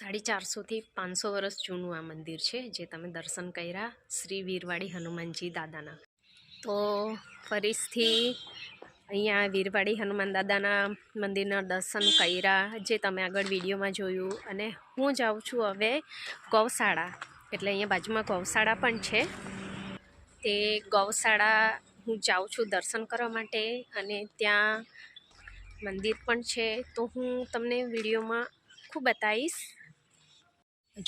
સાડી ચારસોથી પાંચસો વર્ષ જૂનું આ મંદિર છે, જે તમે દર્શન કર્યા શ્રી વીરવાડી હનુમાનજી દાદાના. તો ફરીથી અહીંયા વીરવાડી હનુમાન દાદાના મંદિરના દર્શન કર્યા, જે તમે આગળ વિડીયોમાં જોયું. અને હું જાઉં છું હવે ગૌશાળા, એટલે અહીંયા બાજુમાં ગૌશાળા પણ છે. તે ગૌશાળા હું જાઉં છું દર્શન કરવા માટે અને ત્યાં મંદિર પણ છે. તો હું તમને વિડીયોમાં ખૂબ બતાવીશ.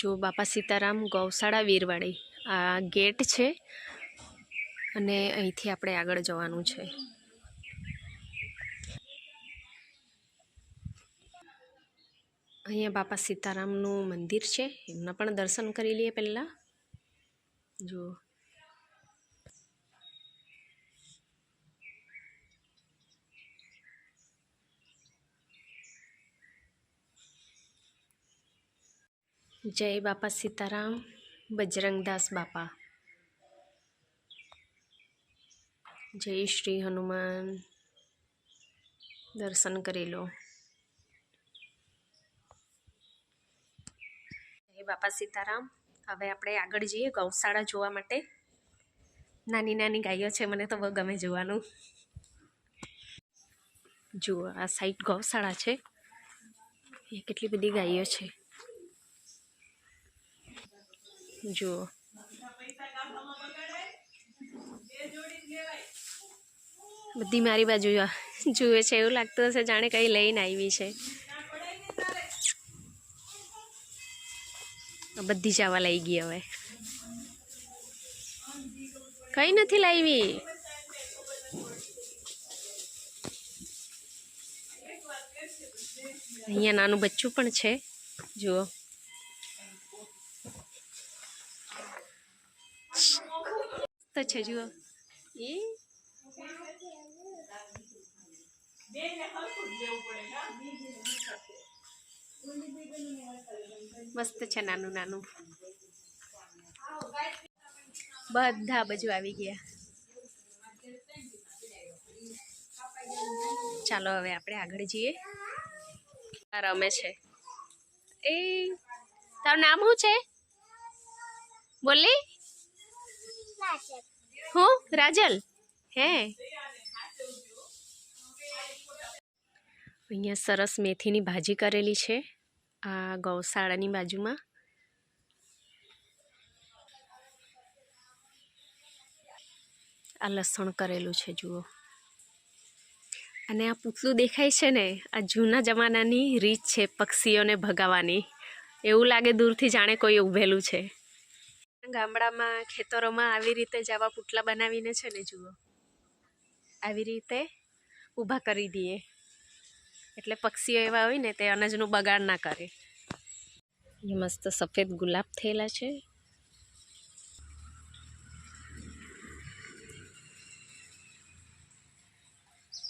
જો બાપા સીતારામ ગૌશાળા વીરવાડી આ ગેટ છે અને અહીંથી આપણે આગળ જવાનું છે. અહીંયા બાપા સીતારામનું મંદિર છે. એમના પણ દર્શન કરી લઈએ પહેલાં. જો જય બાપા સીતારામ, બજરંગદાસ બાપા. જય શ્રી હનુમાન. દર્શન કરી લો. જય બાપા સીતારામ. હવે આપણે આગળ જઈએ ગૌશાળા જોવા માટે. નાની નાની ગાયો છે, મને તો બહુ ગમે જોવાનું. જુઓ, આ સાઈડ ગૌશાળા છે. એ કેટલી બધી ગાયો છે. જુઓ બધી મારી બાજુ જુએ છે, એવું લાગતું હશે જાણે કંઈ લઈને આવી છે. બધી ચાવા લઈ ગઈ હવે. કઈ નથી લાવી. અહીંયા નાનું બચ્ચું પણ છે. જુઓ. તો છે જુઓ એ મસ્ત છે નાનું નાનું. બધા બાજુ આવી ગયા. ચાલો હવે આપણે આગળ જઈએ. રમે છે. એ તારું નામ શું છે? બોલી હું? રાજલ? હે? અહીંયા સરસ મેથીની ભાજી કરેલી છે આ ગૌશાળાની બાજુમાં. આ લસણ કરેલું છે, જુઓ. અને આ પૂતલું દેખાય છે ને, આ જૂના જમાનાની રીત છે પક્ષીઓને ભગાવવાની એવું લાગે દૂરથી જાણે કોઈ ઊભેલું છે. ગામડામાં, ખેતરોમાં આવી રીતે જ આવા પૂતલા બનાવીને છે ને જુઓ. આવી રીતે ઊભા કરી દઈએ. એટલે પક્ષીઓ એવા હોય ને તે અનાજનું બગાડ ના કરે. એ મસ્ત સફેદ ગુલાબ થયેલા છે.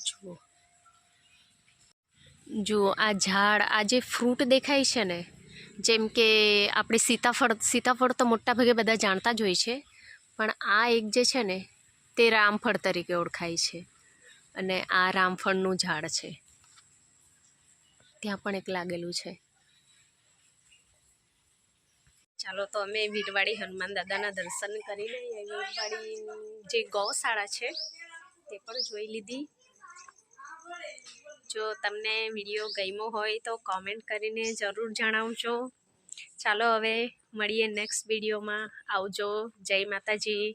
જુઓ. જુઓ, આ ઝાડ, આ જે ફ્રૂટ દેખાય છે ને જેમ કે આપણે સીતાફળ સીતાફળ તો મોટાભાગે બધા જાણતા જ હોય છે, પણ આ એક જે છે ને, તે રામફળ તરીકે ઓળખાય છે અને આ રામફળનું ઝાડ છે. ત્યાં પણ એક લાગેલું છે. ચાલો તો અમે વીરવાડી હનુમાન દાદાના દર્શન કરી લઈએ. વીરવાડી જે ગૌશાળા છે, તે પણ જોઈ લીધી. જો તમને વીડિયો ગમ્યો હોય તો કોમેન્ટ કરીને જરૂર જણાવજો. ચાલો હવે મળીએ નેક્સ્ટ વિડીયોમાં આવજો. જય માતાજી.